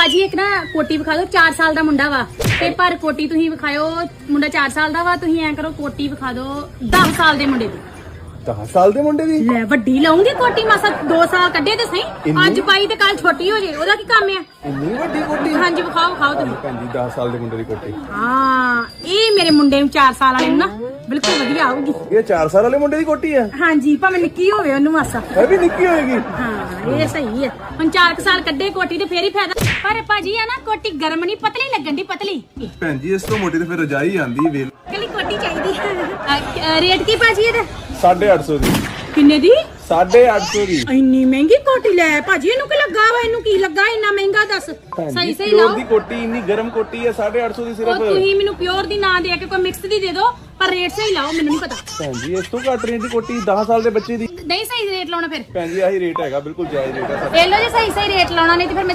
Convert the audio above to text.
ਭਾਜੀ, ਇੱਕ ਨਾ ਕੋਟੀ ਵਿਖਾ ਦਿਓ 4 ਸਾਲ ਦਾ ਮੁੰਡਾ ਵਾ। ਤੇ ਪਰ ਕੋਟੀ ਤੁਸੀਂ ਵਿਖਾਇਓ, ਮੁੰਡਾ 4 ਸਾਲ ਦਾ ਵਾ, ਤੁਸੀਂ ਐਂ ਕਰੋ, ਕੋਟੀ ਵਿਖਾ ਦਿਓ 10 ਸਾਲ ਦੇ ਮੁੰਡੇ ਦੀ। 10 ਸਾਲ ਦੇ ਮੁੰਡੇ ਦੀ? ਲੈ ਵੱਡੀ ਲਾਉਂਗੀ ਕੋਟੀ ਮਾਸਾ 2 ਸਾਲ ਕੱਢੇ ਤੇ ਸਹੀ। ਇੰਨੀ? ਅੱਜ ਪਾਈ ਤੇ ਕੱਲ ਛੋਟੀ ਹੋ ਜੇ ਉਹਦਾ ਕੀ ਕੰਮ ਆ? ਇੰਨੀ ਵੱਡੀ ਕੋਟੀ? ਹਾਂਜੀ ਵਿਖਾਓ ਵਿਖਾਓ ਤੁਸੀਂ ਭੈਣ ਜੀ 10 ਸਾਲ ਦੇ ਮੁੰਡੇ ਦੀ ਕੋਟੀ। ਹਾਂ ਇਹ ਮੇਰੇ ਮੁੰਡੇ ਨੂੰ 4 ਸਾਲ ਵਾਲੇ ਨੂੰ ਨਾ ਬਿਲਕੁਲ ਵਧੀਆ ਆਊਗੀ। ਇਹ 4 ਸਾਲ ਵਾਲੇ ਮੁੰਡੇ ਦੀ ਕੋਟੀ ਆ? ਹਾਂਜੀ ਭਾਵੇਂ ਨਿੱਕੀ ਹੋਵੇ ਉਹਨੂੰ ਮਾਸਾ। ਇਹ ਵੀ ਨਿੱਕੀ ਹੋਏਗੀ? ਹਾਂ ਇਹ ਸਹੀ ਹੈ ਹੁਣ 4 ਸਾਲ ਕੱਢੇ ਕੋਟੀ ਤੇ ਫੇਰ ਹੀ ਫਾਇਦਾ। ਪਰ ਭਾਜੀ ਆ ਨਾ ਕੋਟੀ ਗਰਮ ਨਹੀਂ ਪਤਲੀ ਲੱਗਣ ਦੀ ਪਤਲੀ। ਭੈਣ ਜੀ ਇਸ ਤੋਂ ਮੋਟੀ ਤੇ ਫਿਰ ਰਜਾਈ ਆਂਦੀ ਵੇਲ ਕੋਟੀ ਚਾਹੀਦੀ ਹੈ? ਰੇਟ ਕੀ ਭਾਜੀ ਇਹਦਾ? 850 ਦੀ। ਕਿੰਨੇ ਦੀ? 850 ਦੀ। ਇੰਨੀ ਮਹਿੰਗੀ ਕੋਟੀ ਲੈ ਭਾਜੀ ਇਹਨੂੰ ਕੀ ਲੱਗਾ ਵਾ? ਇਹਨੂੰ ਕੀ ਲੱਗਾ ਇੰਨਾ ਮਹਿੰਗਾ ਦੱਸ? ਸਹੀ ਸਹੀ ਲਾਓ। ਦੀ ਕੋਟੀ ਇੰਨੀ ਗਰਮ ਕੋਟੀ ਹੈ 850 ਦੀ ਉਹ ਸਿਰਫ ਤੁਸੀਂ ਮੈਨੂੰ ਪਿਓਰ ਦੀ ਨਾ ਦੇ ਕੇ ਕੋਈ ਮਿਕਸ ਦੀ ਦੇ ਦਿਓ ਪਰ ਰੇਟ ਸਹੀ ਲਾਓ ਮੈਨੂੰ ਨਹੀਂ ਪਤਾ। ਭੈਣ ਜੀ ਇਸ ਤੋਂ ਘੱਟ ਰੇਟ ਦੀ ਕੋਟੀ 10 ਸਾਲ ਦੇ ਬੱਚੇ ਦੀ। ਨਹੀਂ ਸਹੀ ਰੇਟ ਲਾਉਣਾ ਫਿਰ। ਭੈਣ ਜੀ ਆਹੀ ਰੇਟ ਹੈਗਾ ਬਿਲਕੁਲ ਜਾਇਜ਼ ਰੇਟ ਹੈ ਇਹ ਲੋ ਜੇ ਸਹੀ ਸਹੀ ਰੇਟ ਲਾਉਣਾ ਨਹੀਂ ਤੇ ਫਿਰ ਮੈਂ